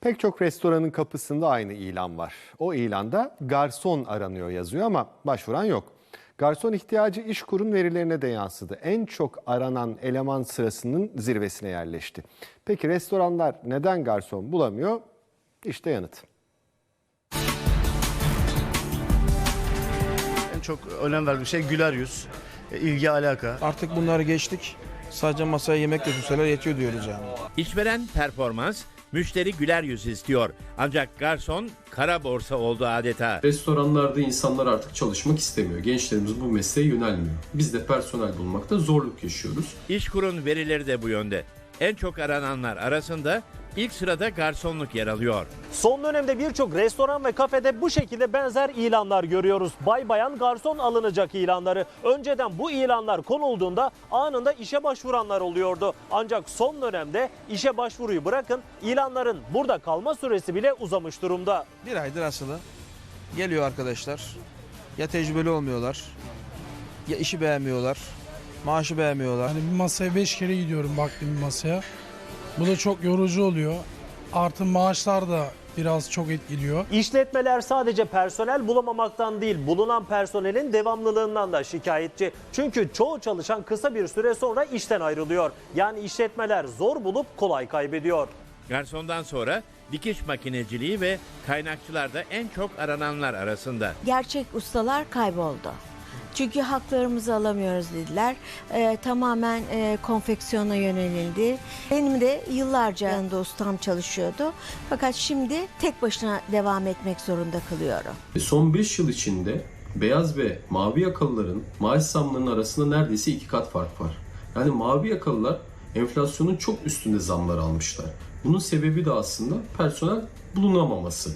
Pek çok restoranın kapısında aynı ilan var. O ilanda garson aranıyor yazıyor ama başvuran yok. Garson ihtiyacı İşkur'un verilerine de yansıdı. En çok aranan eleman sırasının zirvesine yerleşti. Peki restoranlar neden garson bulamıyor? İşte yanıt. En çok önem verdiğim şey güler yüz, e, ilgi alaka. Artık bunları geçtik. Sadece masaya yemek götürseler yetiyor diyoruz yani. İşveren performans, müşteri güler yüz istiyor. Ancak garson kara borsa oldu adeta. Restoranlarda insanlar artık çalışmak istemiyor. Gençlerimiz bu mesleğe yönelmiyor. Biz de personel bulmakta zorluk yaşıyoruz. İşkur'un verileri de bu yönde. En çok arananlar arasında ilk sırada garsonluk yer alıyor. Son dönemde birçok restoran ve kafede bu şekilde benzer ilanlar görüyoruz. Bay bayan garson alınacak ilanları. Önceden bu ilanlar konulduğunda anında işe başvuranlar oluyordu. Ancak son dönemde işe başvuruyu bırakın ilanların burada kalma süresi bile uzamış durumda. Bir aydır asılı. Geliyor arkadaşlar. Ya tecrübeli olmuyorlar. Ya işi beğenmiyorlar. Maaşı beğenmiyorlar. Hani bir masaya 5 kere gidiyorum baktım bir masaya. Bu da çok yorucu oluyor. Artı maaşlar da biraz çok etkiliyor. İşletmeler sadece personel bulamamaktan değil, bulunan personelin devamlılığından da şikayetçi. Çünkü çoğu çalışan kısa bir süre sonra işten ayrılıyor. Yani işletmeler zor bulup kolay kaybediyor. Garsondan sonra dikiş makineciliği ve kaynakçılar da en çok arananlar arasında. gerçek ustalar kayboldu. Çünkü haklarımızı alamıyoruz dediler. Ee, tamamen e, konfeksiyona yönelildi. Benim de yıllarca yanında ustam çalışıyordu. Fakat şimdi tek başına devam etmek zorunda kalıyorum. E, Son 5 yıl içinde beyaz ve mavi yakalıların maaş zamlarının arasında neredeyse iki kat fark var. Yani mavi yakalılar enflasyonun çok üstünde zamlar almışlar. Bunun sebebi de aslında personel bulunamaması.